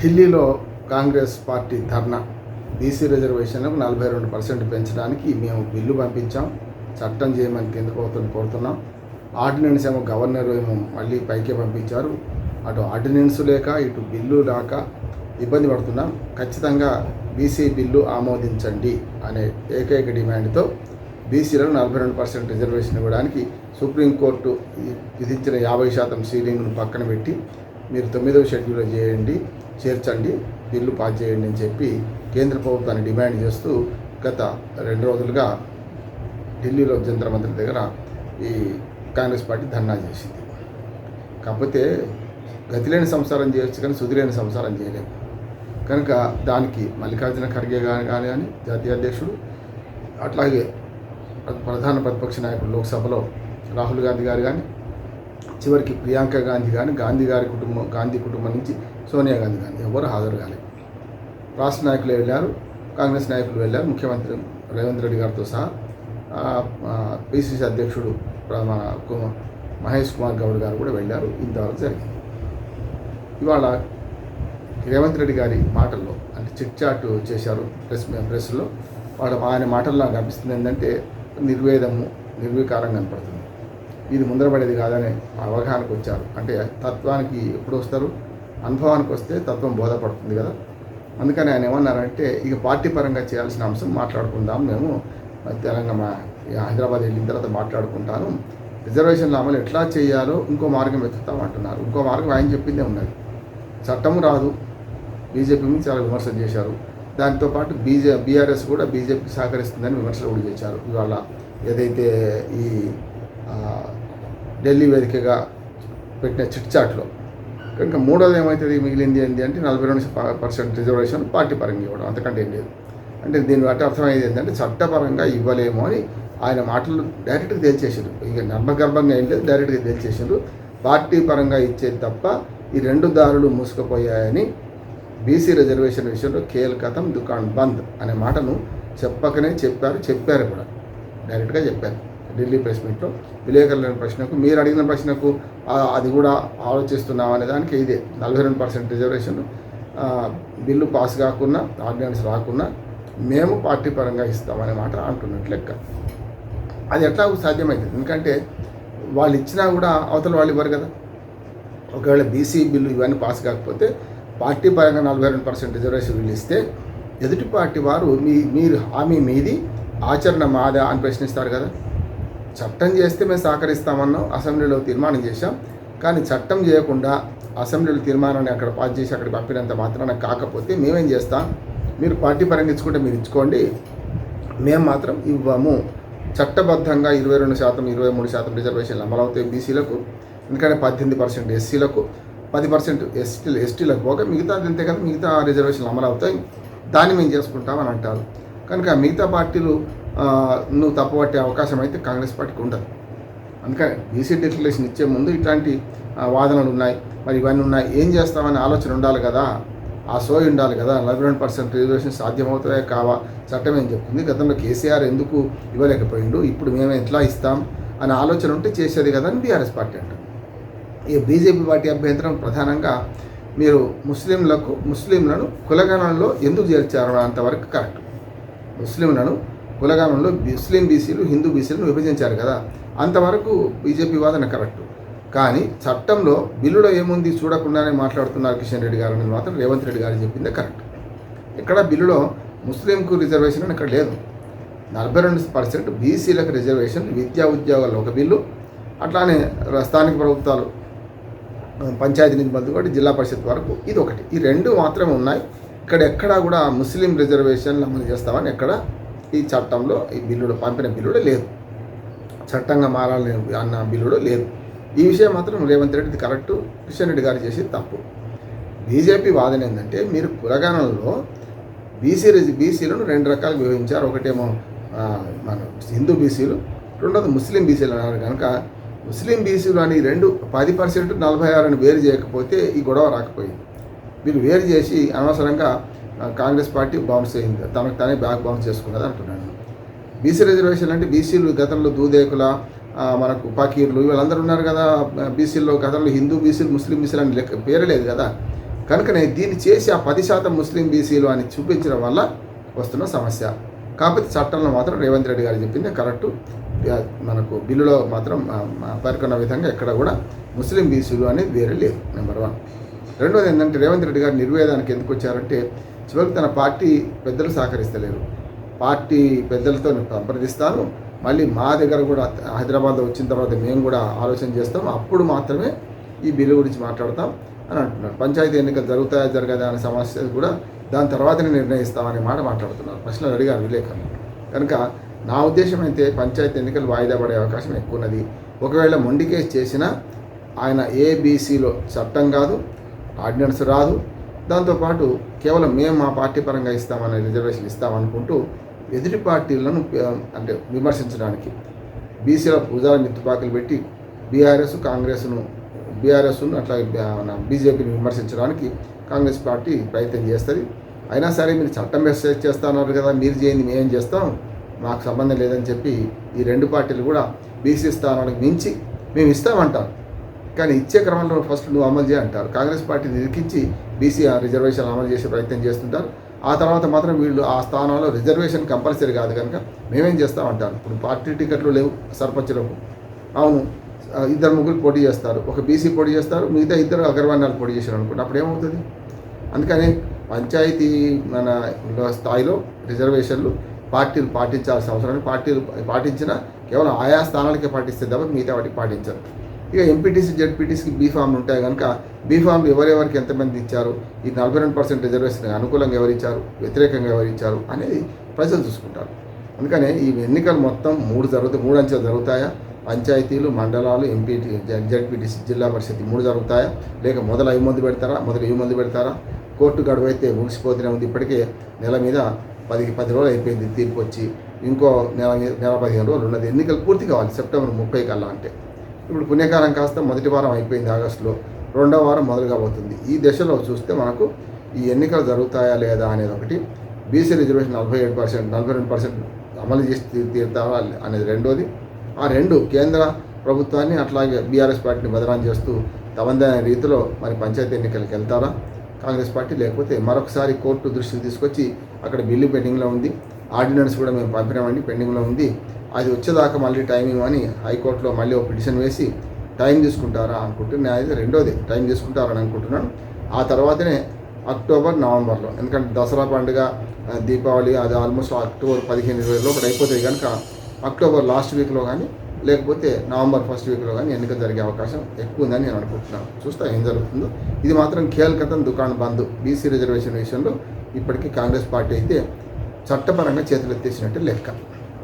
ఢిల్లీలో కాంగ్రెస్ పార్టీ ధర్నా బీసీ రిజర్వేషన్లకు నలభై రెండు పర్సెంట్ పెంచడానికి మేము బిల్లు పంపించాం. చట్టం చేయమని కేంద్ర ప్రభుత్వం కోరుతున్నాం. ఆర్డినెన్స్ ఏమో గవర్నర్ ఏమో మళ్ళీ పైకే పంపించారు. అటు ఆర్డినెన్స్ లేక ఇటు బిల్లు రాక ఇబ్బంది పడుతున్నాం. ఖచ్చితంగా బీసీ బిల్లు ఆమోదించండి అనే ఏకైక డిమాండ్తో బీసీలకు నలభై రెండు పర్సెంట్ రిజర్వేషన్ ఇవ్వడానికి సుప్రీంకోర్టు విధించిన యాభై శాతం సీలింగ్ను పక్కన పెట్టి మీరు తొమ్మిదవ షెడ్యూల్ చేయండి చేర్చండి బిల్లు పాస్ చేయండి అని చెప్పి కేంద్ర ప్రభుత్వాన్ని డిమాండ్ చేస్తూ గత రెండు రోజులుగా ఢిల్లీలో జంతర మంత్రి దగ్గర ఈ కాంగ్రెస్ పార్టీ ధర్నా చేసింది. కాకపోతే గతిలేని సంసారం చేయొచ్చు కానీ సుదిలేని సంసారం చేయలేము. కనుక దానికి మల్లికార్జున ఖర్గే కానీ కానీ కానీ జాతీయ అధ్యక్షుడు అట్లాగే ప్రధాన ప్రతిపక్ష నాయకుడు లోక్సభలో రాహుల్ గాంధీ గారు కానీ చివరికి ప్రియాంక గాంధీ కానీ గాంధీ గారి కుటుంబం గాంధీ కుటుంబం నుంచి సోనియా గాంధీ కానీ ఎవరు హాజరు కాలేదు. రాష్ట్ర నాయకులు వెళ్ళారు కాంగ్రెస్ నాయకులు వెళ్ళారు ముఖ్యమంత్రి రేవంత్ రెడ్డి గారితో సహా పిసిసి అధ్యక్షుడు మన మహేష్ కుమార్ గౌడ్ గారు కూడా వెళ్ళారు ఇంతవరకు జరిగింది. ఇవాళ రేవంత్ రెడ్డి గారి మాటల్లో అంటే చిట్ చాట్ చేశారు ప్రెస్ ప్రెస్లో వాళ్ళ ఆయన మాటల్లో నాకు అనిపిస్తుంది ఏంటంటే నిర్వేదము నిర్వీకారం కనపడుతుంది. ఇది ముందరపడేది కాదనే అవగాహనకు వచ్చారు. అంటే తత్వానికి ఎప్పుడు వస్తారు? అనుభవానికి వస్తే తత్వం బోధపడుతుంది కదా? అందుకని ఆయన ఏమన్నారంటే ఇక పార్టీ పరంగా చేయాల్సిన అంశం మాట్లాడుకుందాం. మేము తెలంగాణ హైదరాబాద్ వెళ్ళిన తర్వాత మాట్లాడుకుంటాను. రిజర్వేషన్ల అమలు ఎట్లా చేయాలో ఇంకో మార్గం వెతుకుతాం అంటున్నారు. ఇంకో మార్గం ఆయన చెప్పిందే ఉన్నది. చట్టం రాదు. బీజేపీ మీద చాలా విమర్శలు చేశారు. దాంతో పాటు బీజే బీఆర్ఎస్ కూడా బీజేపీకి సహకరిస్తుందని విమర్శలు కూడా చేశారు. ఇవాళ ఏదైతే ఈ ఢిల్లీ వేదికగా పెట్టిన చిట్చాట్లో కనుక మూడోది ఏమవుతుంది మిగిలింది ఏంటి అంటే నలభై రెండు పర్సెంట్ రిజర్వేషన్ పార్టీ పరంగా ఇవ్వడం. అంతకంటే ఏం లేదు. అంటే దీని బట్టి అర్థమయ్యేది ఏంటంటే చట్టపరంగా ఇవ్వలేము అని ఆయన మాటలు డైరెక్ట్గా తేల్చేసారు ఇక నర్మగర్భంగా ఏం లేదు డైరెక్ట్గా తేల్చేసారు పార్టీ పరంగా ఇచ్చేది తప్ప ఈ రెండు దారులు మూసుకుపోయాయని బీసీ రిజర్వేషన్ విషయంలో కేల్కతం దుకాణ్ బంద్ అనే మాటను చెప్పకనే చెప్పారు చెప్పారు కూడా. డైరెక్ట్గా చెప్పారు. ఢిల్లీ ప్రెస్ మీట్లో విలేకరుల ప్రశ్నకు మీరు అడిగిన ప్రశ్నకు అది కూడా ఆలోచిస్తున్నాం అనే దానికి ఇదే. నలభై రెండు పర్సెంట్ రిజర్వేషన్ బిల్లు పాస్ కాకున్నా ఆర్డినెన్స్ రాకున్నా మేము పార్టీ పరంగా ఇస్తామనే మాట అంటున్నట్టు లెక్క. అది ఎట్లా సాధ్యమవుతుంది ఎందుకంటే వాళ్ళు ఇచ్చినా కూడా అవతల వాళ్ళు ఇవ్వరు కదా. ఒకవేళ బీసీ బిల్లు ఇవన్నీ పాస్ కాకపోతే పార్టీ పరంగా నలభై రెండు పర్సెంట్ రిజర్వేషన్ బిల్లు ఇస్తే ఎదుటి పార్టీ వారు మీ మీరు హామీ మీది ఆచరణ మాదా అని ప్రశ్నిస్తారు కదా. చట్టం చేస్తే మేము సహకరిస్తామన్నాం అసెంబ్లీలో తీర్మానం చేశాం. కానీ చట్టం చేయకుండా అసెంబ్లీలో తీర్మానాన్ని అక్కడ పాస్ చేసి అక్కడ పంపినంత మాత్రాన కాకపోతే మేమేం చేస్తాం? మీరు పార్టీ పరంగా ఇచ్చుకుంటే మీరు ఇచ్చుకోండి. మేము మాత్రం ఇవ్వము. చట్టబద్ధంగా ఇరవై రెండు శాతం ఇరవై మూడు శాతం రిజర్వేషన్లు అమలవుతాయి బీసీలకు. ఎందుకంటే పద్దెనిమిది పర్సెంట్ ఎస్సీలకు పది పర్సెంట్ ఎస్టీ ఎస్టీలకు పోగా మిగతా అంతే కదా మిగతా రిజర్వేషన్లు అమలవుతాయి దాన్ని మేము చేసుకుంటామని అంటారు. కనుక మిగతా పార్టీలు నువ్వు తప్పబట్టే అవకాశం అయితే కాంగ్రెస్ పార్టీకి ఉండదు. అందుకని బీసీ డిక్లరేషన్ ఇచ్చే ముందు ఇట్లాంటి వాదనలు ఉన్నాయి. మరి ఇవన్నీ ఉన్నాయి. ఏం చేస్తామనే ఆలోచన ఉండాలి కదా. ఆ సోయి ఉండాలి కదా. నలభై రెండు పర్సెంట్ రిజర్వేషన్ సాధ్యమవుతాయా కావా? చట్టం ఏం చెప్తుంది? గతంలో కేసీఆర్ ఎందుకు ఇవ్వలేకపోయిండు? ఇప్పుడు మేము ఎట్లా ఇస్తాం? అనే ఆలోచన ఉంటే చేసేది కదా అని బీఆర్ఎస్ పార్టీ అంటారు. ఈ బీజేపీ పార్టీ అభ్యంతరం ప్రధానంగా మీరు ముస్లింలకు ముస్లింలను కులగణంలో ఎందుకు చేర్చారు అంతవరకు కరెక్ట్. ముస్లింలను కులగణంలో ముస్లిం బీసీలు హిందూ బీసీలను విభజించారు కదా. అంతవరకు బీజేపీ వాదన కరెక్ట్. కానీ చట్టంలో బిల్లులో ఏముంది చూడకుండానే మాట్లాడుతున్నారు కిషన్ రెడ్డి గారు అని మాత్రం రేవంత్ రెడ్డి గారు చెప్పిందే కరెక్ట్. ఇక్కడ బిల్లులో ముస్లింకు రిజర్వేషన్ అని ఇక్కడ లేదు. నలభై రెండు పర్సెంట్ బీసీలకు రిజర్వేషన్ విద్యా ఉద్యోగాల్లో ఒక బిల్లు అట్లానే స్థానిక ప్రభుత్వాలు పంచాయతీ నుంచి మొదలుకొని జిల్లా పరిషత్ వరకు ఇది ఒకటి ఈ రెండు మాత్రమే ఉన్నాయి. ఇక్కడ ఎక్కడా కూడా ముస్లిం రిజర్వేషన్లు అమలు చేస్తామని ఎక్కడ ఈ చట్టంలో ఈ బిల్లులో పంపిన బిల్లుడు లేదు. చట్టంగా మారాలని అన్న బిల్లుడు లేదు. ఈ విషయం మాత్రం రేవంత్ రెడ్డి కరెక్ట్. కిషన్ రెడ్డి గారు చేసేది తప్పు. బీజేపీ వాదన ఏంటంటే మీరు కులగణంలో బీసీ రిజ బీసీలను రెండు రకాలుగా విభజించారు. ఒకటేమో మన హిందూ బీసీలు రెండోది ముస్లిం బీసీలు అన్నారు కనుక ముస్లిం బీసీలు అని రెండు పది పర్సెంట్ నలభై ఆరుని వేరు చేయకపోతే ఈ గొడవ రాకపోయింది. వీళ్ళు వేరు చేసి అనవసరంగా కాంగ్రెస్ పార్టీ బౌన్స్ అయింది. తనకు తానే బ్యాక్ బౌన్స్ చేసుకున్నది అంటున్నాను బీసీ రిజర్వేషన్ అంటే బీసీలు గతంలో దూదేకుల మనకు పకీర్లు వీళ్ళందరూ ఉన్నారు కదా బీసీల్లో గతంలో హిందూ బీసీలు ముస్లిం బీసీలు అని లెక్క పేరలేదు కదా. కనుకనే దీన్ని చేసి ఆ పది శాతం ముస్లిం బీసీలు అని చూపించడం వల్ల వస్తున్న సమస్య. కాకపోతే చట్టంలో మాత్రం రేవంత్ రెడ్డి గారు చెప్పింది కరెక్ట్. మనకు బిల్లులో మాత్రం పేర్కొన్న విధంగా ఎక్కడ కూడా ముస్లిం బీసీలు అనేది వేరే లేదు నెంబర్ వన్. రెండోది ఏంటంటే రేవంత్ రెడ్డి గారు నిర్వేదానికి ఎందుకు వచ్చారంటే చివరికి తన పార్టీ పెద్దలు సహకరిస్తలేరు. పార్టీ పెద్దలతో సంప్రదిస్తాను. మళ్ళీ మా దగ్గర కూడా హైదరాబాద్లో వచ్చిన తర్వాత మేము కూడా ఆలోచన చేస్తాం. అప్పుడు మాత్రమే ఈ బిల్లు గురించి మాట్లాడతాం అని అంటున్నారు. పంచాయతీ ఎన్నికలు జరుగుతాయా జరగదా అనే సమస్య కూడా దాని తర్వాతనే నిర్ణయిస్తామనే మాట మాట్లాడుతున్నారు. ప్రశ్నలు అడిగారు విలేకరులు. కనుక నా ఉద్దేశం అయితే పంచాయతీ ఎన్నికలు వాయిదా పడే అవకాశం ఎక్కువ ఉన్నది ఒకవేళ మొండి కేసు చేసినా ఆయన ఏబీసీలో చట్టం కాదు ఆర్డినెన్స్ రాదు దాంతోపాటు కేవలం మేము మా పార్టీ పరంగా ఇస్తామని రిజర్వేషన్ ఇస్తామనుకుంటూ ఎదుటి పార్టీలను అంటే విమర్శించడానికి బీసీల భుజాల మిత్తుపాకులు పెట్టి బీఆర్ఎస్ కాంగ్రెస్ను బీఆర్ఎస్ను అట్లాగే బీజేపీని విమర్శించడానికి కాంగ్రెస్ పార్టీ ప్రయత్నం చేస్తుంది. అయినా సరే మీరు చట్టం మెసేజ్ చేస్తున్నారు కదా మీరు చేయండి మేమేం చేస్తాం మాకు సంబంధం లేదని చెప్పి ఈ రెండు పార్టీలు కూడా బీసీ స్థానానికి మించి మేము ఇస్తామంటారు. కానీ ఇచ్చే క్రమంలో ఫస్ట్ నువ్వు అమలు చేయంటారు కాంగ్రెస్ పార్టీ నిరికించి బీసీ రిజర్వేషన్ అమలు చేసే ప్రయత్నం చేస్తుంటారు. ఆ తర్వాత మాత్రం వీళ్ళు ఆ స్థానంలో రిజర్వేషన్ కంపల్సరీ కాదు కనుక మేమేం చేస్తామంటారు? ఇప్పుడు పార్టీ టికెట్లు లేవు సర్పంచులకు. అవును ఇద్దరు ముగ్గురు పోటీ చేస్తారు. ఒక బీసీ పోటీ చేస్తారు మిగతా ఇద్దరు అగ్రవర్ణాలు పోటీ చేశారు అనుకోండి అప్పుడు ఏమవుతుంది? అందుకని పంచాయతీ మన స్థాయిలో రిజర్వేషన్లు పార్టీలు పాటించాల్సిన అవసరం. పార్టీలు పాటించినా కేవలం ఆయా స్థానాలకే పాటిస్తే తప్ప మిగతా వాటికి పాటించరు. ఇక ఎంపీటీసీ జెడ్పీటీసీకి బీ ఫామ్లు ఉంటాయి కనుక బీ ఫామ్లు ఎవరెవరికి ఎంతమంది ఇచ్చారు? ఈ నలభై రెండు పర్సెంట్ రిజర్వేషన్ అనుకూలంగా ఎవరు ఇచ్చారు వ్యతిరేకంగా ఎవరు ఇచ్చారు అనేది ప్రజలు చూసుకుంటారు. అందుకనే ఈ ఎన్నికలు మొత్తం మూడు జరుగుతాయి మూడు అంచెలు జరుగుతాయా? పంచాయతీలు మండలాలు ఎంపీటీ జెడ్పీటీసీ జిల్లా పరిషత్ మూడు జరుగుతాయా? లేక మొదలు ఐదు మంది పెడతారా? మొదలు ఏ మంది పెడతారా? కోర్టు గడువు అయితే ముగిసిపోతూనే ఉంది. ఇప్పటికే నెల మీద పది పది రోజులు అయిపోయింది. తీర్పు వచ్చి ఇంకో నెల నెల పదిహేను రోజులు ఉన్నది. ఎన్నికలు పూర్తి కావాలి. సెప్టెంబర్ ముప్పై కల్లా అంటే. ఇప్పుడు పుణ్యకాలం కాస్త మొదటి వారం అయిపోయింది ఆగస్టులో. రెండో వారం మొదలు కాబోతుంది ఈ దశలో చూస్తే మనకు ఈ ఎన్నికలు జరుగుతాయా లేదా అనేది ఒకటి బీసీ రిజర్వేషన్ నలభై ఏడు పర్సెంట్ నలభై రెండు పర్సెంట్ అమలు చేసి తీరుతారా అనేది రెండోది. ఆ రెండు కేంద్ర ప్రభుత్వాన్ని అట్లాగే బీఆర్ఎస్ పార్టీని బదనాం చేస్తూ తమందైన రీతిలో మరి పంచాయతీ ఎన్నికలకు వెళ్తారా? కాంగ్రెస్ పార్టీ లేకపోతే మరొకసారి కోర్టు దృష్టికి తీసుకొచ్చి అక్కడ బిల్లు పెండింగ్లో ఉంది. ఆర్డినెన్స్ కూడా మేము పంపినామండి పెండింగ్లో ఉంది. అది వచ్చేదాకా మళ్ళీ టైం ఇవ్వని హైకోర్టులో మళ్ళీ ఒక పిటిషన్ వేసి టైం తీసుకుంటారా అనుకుంటున్నాను నేను అయితే రెండోది టైం తీసుకుంటారని అనుకుంటున్నాను. ఆ తర్వాతనే అక్టోబర్ నవంబర్లో ఎందుకంటే దసరా పండుగ దీపావళి అది ఆల్మోస్ట్ అక్టోబర్ పదిహేను ఇరవై లోపల అయిపోతాయి కనుక అక్టోబర్ లాస్ట్ వీక్లో కానీ లేకపోతే నవంబర్ ఫస్ట్ వీక్లో కానీ ఎన్నిక జరిగే అవకాశం ఎక్కువ ఉందని నేను అనుకుంటున్నాను. చూస్తా ఏం జరుగుతుందో. ఇది మాత్రం కేల్కతం దుకాణం బంద్ బీసీ రిజర్వేషన్ విషయంలో ఇప్పటికీ కాంగ్రెస్ పార్టీ అయితే చట్టపరంగా చేతులెత్తేసినట్టు లెక్క.